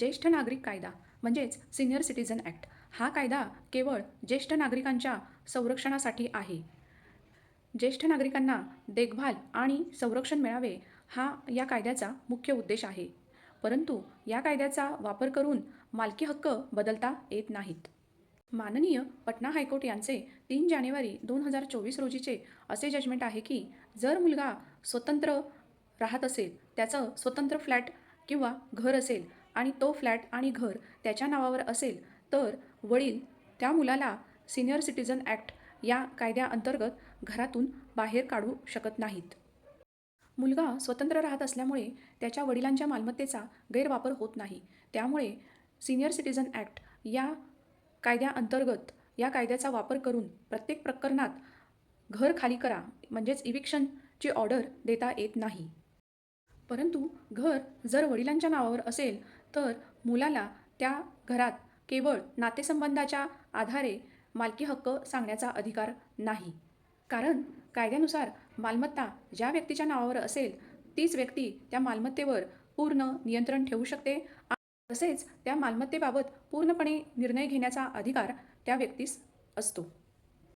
ज्येष्ठ नागरिक कायदा म्हणजेच सिनियर सिटीझन ॲक्ट हा कायदा केवळ ज्येष्ठ नागरिकांच्या संरक्षणासाठी आहे. ज्येष्ठ नागरिकांना देखभाल आणि संरक्षण मिळावे हा या कायद्याचा मुख्य उद्देश आहे. परंतु या कायद्याचा वापर करून मालकी हक्क बदलता येत नाहीत. माननीय पटना हायकोर्ट यांचे तीन जानेवारी दोन हजार चोवीस रोजीचे असे जजमेंट आहे की जर मुलगा स्वतंत्र राहत असेल त्याचं स्वतंत्र फ्लॅट किंवा घर असेल आणि तो फ्लॅट आणि घर त्याच्या नावावर असेल तर वडील त्या मुलाला सिनियर सिटीझन ॲक्ट या कायद्याअंतर्गत घरातून बाहेर काढू शकत नाहीत. मुलगा स्वतंत्र राहत असल्यामुळे त्याच्या वडिलांच्या मालमत्तेचा गैरवापर होत नाही. त्यामुळे सिनियर सिटीझन ॲक्ट या कायद्याअंतर्गत या कायद्याचा वापर करून प्रत्येक प्रकरणात घर खाली करा म्हणजेच इविक्शनची ऑर्डर देता येत नाही. परंतु घर जर वडिलांच्या नावावर असेल तर मुलाला त्या घरात केवळ नातेसंबंधाच्या आधारे मालकी हक्क सांगण्याचा अधिकार नाही. कारण कायद्यानुसार मालमत्ता ज्या व्यक्तीच्या नावावर असेल तीच व्यक्ती त्या मालमत्तेवर पूर्ण नियंत्रण ठेवू शकते तसेच त्या मालमत्तेबाबत पूर्णपणे निर्णय घेण्याचा अधिकार त्या व्यक्तीस असतो.